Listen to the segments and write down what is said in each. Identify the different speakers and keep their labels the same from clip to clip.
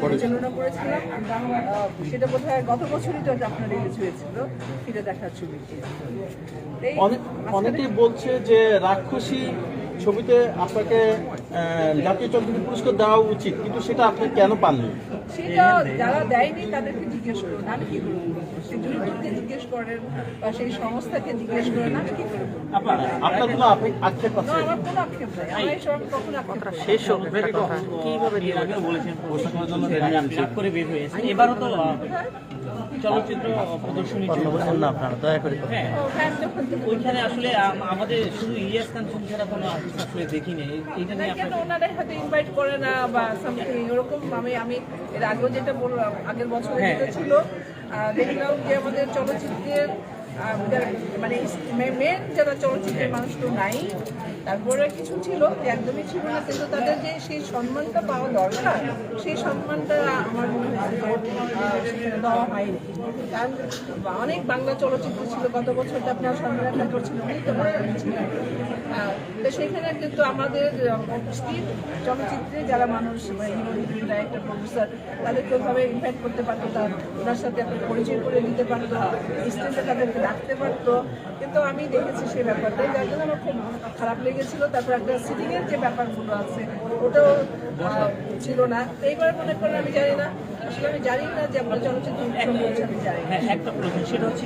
Speaker 1: পরিচালনা করেছিলাম। সেটা বোধ হয় গত বছরই তো আপনার রিলিজ হয়েছিল। ফিরে দেখার ছবিটি এই
Speaker 2: অনেক
Speaker 1: মাঝখানে-
Speaker 2: অনেকেই বলছে যে রাক্ষসী ছবিতে আপনাকে জাতীয় চলচ্চিত্র পুরস্কার দেওয়া উচিত কিন্তু সেটা আপনি কেন পাননি?
Speaker 1: সেটা যারা দেয়নি তাদেরকে জিজ্ঞেস করুন। আমি কি করব সেই দুজনকে জিজ্ঞেস করেন বা সেই সংস্থাকে জিজ্ঞেস করেন আমি কি করব
Speaker 2: আপনার কোনো আপে- আক্ষেপ
Speaker 1: না
Speaker 2: আছে?
Speaker 1: আমার কোনো আক্ষেপ নাই। আমার এইসব আমি কখনো আক্ষেপ
Speaker 3: শেষ কীভাবে দিয়ে
Speaker 4: আগেও বলেছেন পোশাকের জন্য করে বের হয়েছে এবারও তো চলচ্চিত্র প্রদর্শনী
Speaker 3: না আপনারা দয়া করে
Speaker 4: হ্যাঁ।
Speaker 1: ও, হ্যাঁ,
Speaker 4: ওইখানে আসলে আমাদের শুধু ইলিয়াস খান ছবি ছাড়া কোনো আর্টিস্ট আসলে দেখিনি। নিয়ে আপনার
Speaker 1: হয়তো ইনভাইট করে না বা সামথিং এরকম আমি আমি এর আগেও যেটা বললাম আগের বছর
Speaker 4: হ্যাঁ।
Speaker 1: যেটা ছিল দেখলাম যে আমাদের চলচ্চিত্রের মানে মেন যারা চলচ্চিত্রের মানুষ তো নাই তারপরে কিছু ছিল যে একদমই ছিল না কিন্তু তাদের যে সেই সম্মানটা পাওয়া দরকার সেই সম্মানটা আমার মনে হয় অনেক বাংলা চলচ্চিত্র ছিল, গত বছর তো আপনার সম্রাট করছিল ছিল তো সেখানে কিন্তু আমাদের উপস্থিত চলচ্চিত্রে যারা মানুষ ডাইরেক্টর প্রডিউসার তাদেরকে ওইভাবে ইনভাইট করতে পারতো, তার, ওনার সাথে একটা পরিচয় করে দিতে পারতো স্টেজে তাদেরকে ডাকতে পারতো। কিন্তু আমি দেখেছি সেই ব্যাপারটা, যার জন্য আমার খুব খারাপ লেগেছিল। তারপর একটা সিটিংয়ের যে ব্যাপারগুলো আছে, ওটাও ছিল না। এইবার মনে করেন, আমি জানি না যে
Speaker 4: হ্যাঁ একটা প্রশ্ন সেটা হচ্ছে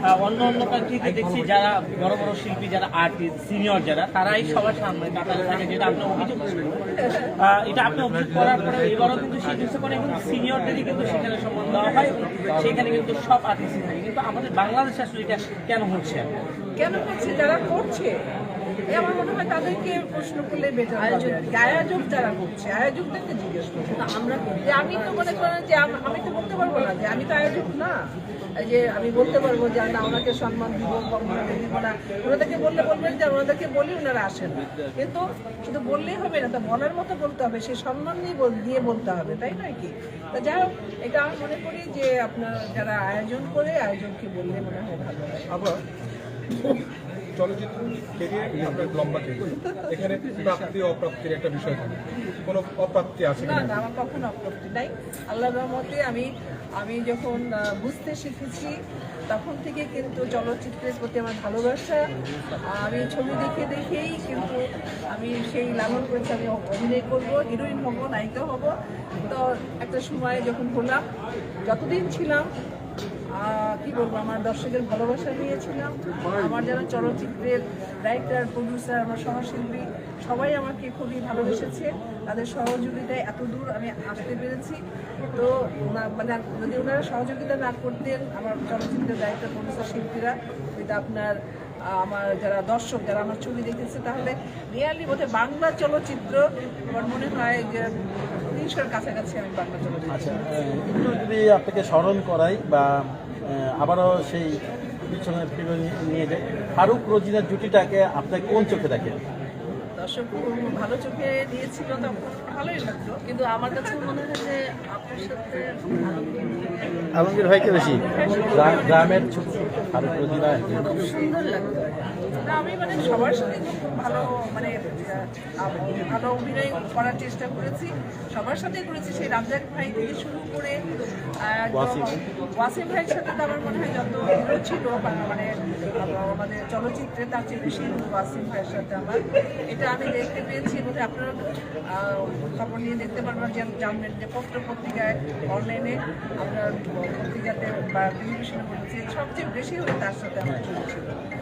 Speaker 4: আহ, অন্য অন্য কান্ট্রিতে দেখছি যারা বড় বড় শিল্পী যারা আর্টিস্ট সিনিয়র যারা তারাই সবার সামনে কাতারে থাকে যেটা আপনি অভিযোগ এটা আপনি অভিযোগ করার পরে এবারও কিন্তু সেই জিনিসটা করে এবং সিনিয়রদেরই কিন্তু সেখানে সম্মান দেওয়া হয় সেখানে কিন্তু সব আর্টিস্ট থাকে। কিন্তু আমাদের বাংলাদেশে আসলে এটা কেন হচ্ছে?
Speaker 1: কেন করছে যারা করছে? আমার মনে হয় তাদেরকে প্রশ্ন করলে বেটার আয়োজক আয়োজক যারা করছে আয়োজকদেরকে জিজ্ঞেস করছে না আমরা যে আমি তো মনে করেন যে আমি তো বলতে পারব না যে আমি তো আয়োজক না। যে আমি বলতে পারব যে না ওনাকে সম্মান দিব বা ওনাকে দিব না। ওনাদেরকে বললে বলবেন যে ওনাদেরকে বলি ওনারা আসেন। কিন্তু শুধু বললেই হবে না তা বলার মতো বলতে হবে সেই সম্মান দিয়ে দিয়ে বলতে হবে তাই নয় কি? তা যাই হোক এটা আমি মনে করি যে আপনার যারা আয়োজন করে আয়োজনকে বললে মনে হয় ভালো হয়।
Speaker 5: চলচ্চিত্র কেরিয়ার আপনার লম্বা কেরিয়ার এখানে প্রাপ্তি অপ্রাপ্তির একটা বিষয় থাকে। কোনো অপ্রাপ্তি আছে
Speaker 1: না না আমার কখনো আপত্তি নাই। আল্লাহ রহমতে আমি আমি যখন বুঝতে শিখেছি তখন থেকে কিন্তু চলচ্চিত্রের প্রতি আমার ভালোবাসা আমি ছবি দেখে দেখেই কিন্তু আমি সেই লালন করেছি আমি অভিনয় করব হিরোইন হব নায়িকা হব। তো একটা সময় যখন হলাম যতদিন ছিলাম কি বলব, আমার দর্শকের ভালোবাসা নিয়েছিলাম আমার যারা চলচ্চিত্রের ডাইরেক্টর প্রডিউসার আমার সহশিল্পী সবাই আমাকে খুবই ভালোবেসেছে। তাদের সহযোগিতায় এত দূর আমি আসতে পেরেছি। তো মানে যদি ওনারা সহযোগিতা না করতেন, আমার চলচ্চিত্রের ডাইরেক্টর প্রডিউসার শিল্পীরা এটা আপনার আমার যারা দর্শক যারা আমার ছবি দেখেছে তাহলে রিয়ালি বোধহয় বাংলা চলচ্চিত্র আমার মনে হয় যে তিনশোর কাছাকাছি আমি বাংলা চলচ্চিত্র
Speaker 2: আচ্ছা একটু যদি আপনাকে স্মরণ করাই বা আবারও সেই পিছনে ফিরে নিয়ে- যাই। ফারুক রোজিনার জুটিটাকে আপনি কোন চোখে দেখেন?
Speaker 1: দর্শক ভালো চোখে দিয়েছিল তখন ভালোই লাগতো কিন্তু আমার কাছে মনে হয় যে
Speaker 3: আলমগীর ভাইকে বেশি?
Speaker 2: গ্রামের ছোট ফারুক রোজিনা
Speaker 1: খুব সুন্দর লাগতো আমি মানে সবার সাথে খুব ভালো মানে ভালো অভিনয় করার চেষ্টা করেছি। সবার সাথে করেছি। সেই রামজাক ভাই থেকে শুরু করে
Speaker 2: ওয়াসিম।
Speaker 1: ভাইয়ের সাথে তো আমার মনে হয় যত ছিল মানে আমাদের চলচ্চিত্রে তার চেয়ে বেশি ওয়াসিম ভাইয়ের সাথে আমার। এটা আমি দেখতে পেয়েছি হয় আপনারা খবর নিয়ে দেখতে পারবেন যে জানবেন যে পত্র পত্রিকায় অনলাইনে আপনার পত্রিকাতে বা টেলিভিশনে বলেছি সবচেয়ে বেশি হলে তার সাথে আমার চলছিল ছিল।